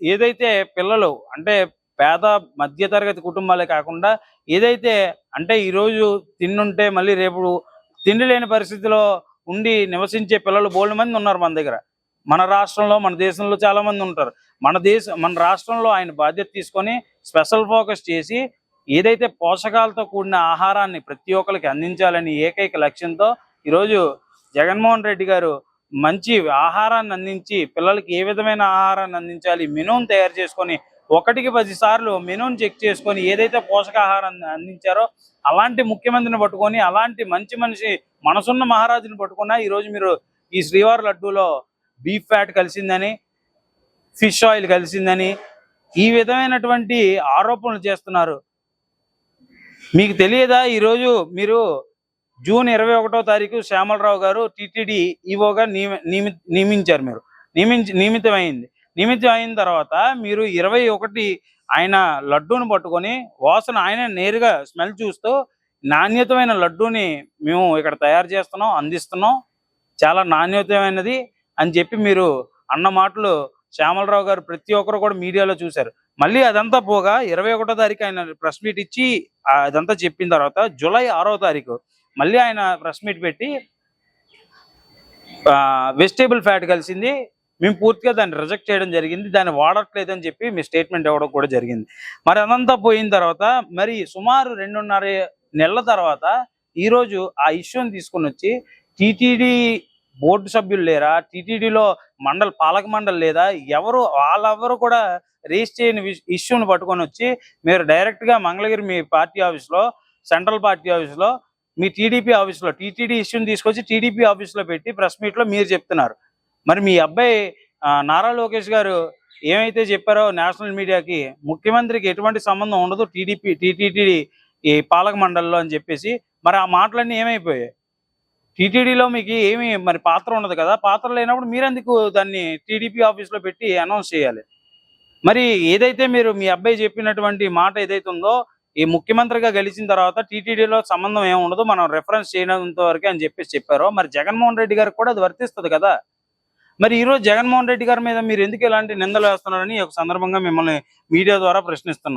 ఏదైతే పిల్లలు అంటే పేద మధ్యతరగతి కుటుంబాలే కాకుండా ఏదైతే అంటే ఈరోజు తిన్నుంటే మళ్ళీ రేపు తిండి లేని పరిస్థితిలో ఉండి నివసించే పిల్లలు బోల్డ్ మంది ఉన్నారు మన దగ్గర. మన రాష్ట్రంలో మన దేశంలో చాలా మంది ఉంటారు. మన దేశ మన రాష్ట్రంలో ఆయన బాధ్యత తీసుకొని స్పెషల్ ఫోకస్ చేసి ఏదైతే పోషకాలతో కూడిన ఆహారాన్ని ప్రతి ఒక్కరికి అందించాలని ఏకైక లక్ష్యంతో ఈరోజు జగన్మోహన్ రెడ్డి గారు మంచి ఆహారాన్ని అందించి పిల్లలకి ఏ విధమైన ఆహారాన్ని అందించాలి మెనూని తయారు చేసుకొని ఒకటికి పది సార్లు మెనూని చెక్ చేసుకొని ఏదైతే పోషకాహారాన్ని అందించారో అలాంటి ముఖ్యమంత్రిని పట్టుకొని అలాంటి మంచి మనిషి మనసున్న మహారాజుని పట్టుకున్నా ఈరోజు మీరు ఈ శ్రీవారి లడ్డూలో బీఫ్ ఫ్యాట్ కలిసిందని ఫిష్ ఆయిల్ కలిసిందని ఈ విధమైనటువంటి ఆరోపణలు చేస్తున్నారు. మీకు తెలియదా? ఈరోజు మీరు జూన్ ఇరవై ఒకటో తారీఖు శ్యామలరావు గారు టిటిడి ఈవోగా నియమి నియమి- నియమించారు మీరు. నియమించి నియమితం అయింది నియమితం అయిన తర్వాత మీరు ఇరవై ఒకటి ఆయన లడ్డూని పట్టుకొని వాసన ఆయన నేరుగా స్మెల్ చూస్తూ నాణ్యతమైన లడ్డూని మేము ఇక్కడ తయారు చేస్తున్నాం అందిస్తున్నాం. చాలా నాణ్యతమైనది అని చెప్పి మీరు అన్న మాటలు శ్యామలరావు గారు ప్రతి ఒక్కరు కూడా మీడియాలో చూశారు. మళ్ళీ అదంతా పోగా ఇరవై ఒకటో తారీఖు ఆయన ప్రెస్ మీట్ ఇచ్చి అదంతా చెప్పిన తర్వాత జూలై ఆరో తారీఖు మళ్ళీ ఆయన ప్రెస్ మీట్ పెట్టి వెజిటేబుల్ ఫ్యాట్ కలిసింది. మేము పూర్తిగా దాన్ని రిజెక్ట్ చేయడం జరిగింది. దాన్ని వాడట్లేదు అని చెప్పి మీ స్టేట్మెంట్ ఇవ్వడం కూడా జరిగింది. మరి అదంతా పోయిన తర్వాత మరి సుమారు రెండున్నర నెలల తర్వాత ఈరోజు ఆ ఇష్యూని తీసుకొని వచ్చి టీటీడీ బోర్డు సభ్యులు లేరా? టీటీడీలో మండల్ పాలక మండలి లేదా? ఎవరు వాళ్ళెవరు కూడా రేస్ చేయని ఇష్యూని పట్టుకొని వచ్చి మీరు డైరెక్ట్గా మంగళగిరి మీ పార్టీ ఆఫీస్లో సెంట్రల్ పార్టీ ఆఫీస్లో మీ టీడీపీ ఆఫీస్లో టీటీడీ ఇష్యూని తీసుకొచ్చి టీడీపీ ఆఫీస్లో పెట్టి ప్రెస్ మీట్లో మీరు చెప్తున్నారు. మరి మీ అబ్బాయి నారా లోకేష్ గారు ఏమైతే చెప్పారో నేషనల్ మీడియాకి ముఖ్యమంత్రికి ఎటువంటి సంబంధం ఉండదు టీడీపీ టీటీడీ ఈ పాలక మండలిలో అని చెప్పేసి మరి ఆ మాటలన్నీ ఏమైపోయాయి? టీటీడీలో మీకు ఏమి మరి పాత్ర ఉండదు కదా? పాత్ర లేనప్పుడు మీరెందుకు దాన్ని టీడీపీ ఆఫీస్లో పెట్టి అనౌన్స్ చేయాలి? మరి ఏదైతే మీరు మీ అబ్బాయి చెప్పినటువంటి మాట ఏదైతే ఉందో ఈ ముఖ్యమంత్రిగా గెలిచిన తర్వాత టీటీడీలో సంబంధం ఏమి ఉండదు మనం రెఫరెన్స్ చేయనంత వరకే అని చెప్పేసి చెప్పారు. మరి జగన్మోహన్ రెడ్డి గారికి కూడా అది వర్తిస్తుంది కదా? మరి ఈ రోజు జగన్మోహన్ రెడ్డి గారి మీద మీరు ఎందుకు ఇలాంటి నిందలు వేస్తున్నారని ఒక సందర్భంగా మిమ్మల్ని మీడియా ద్వారా ప్రశ్నిస్తున్నాం.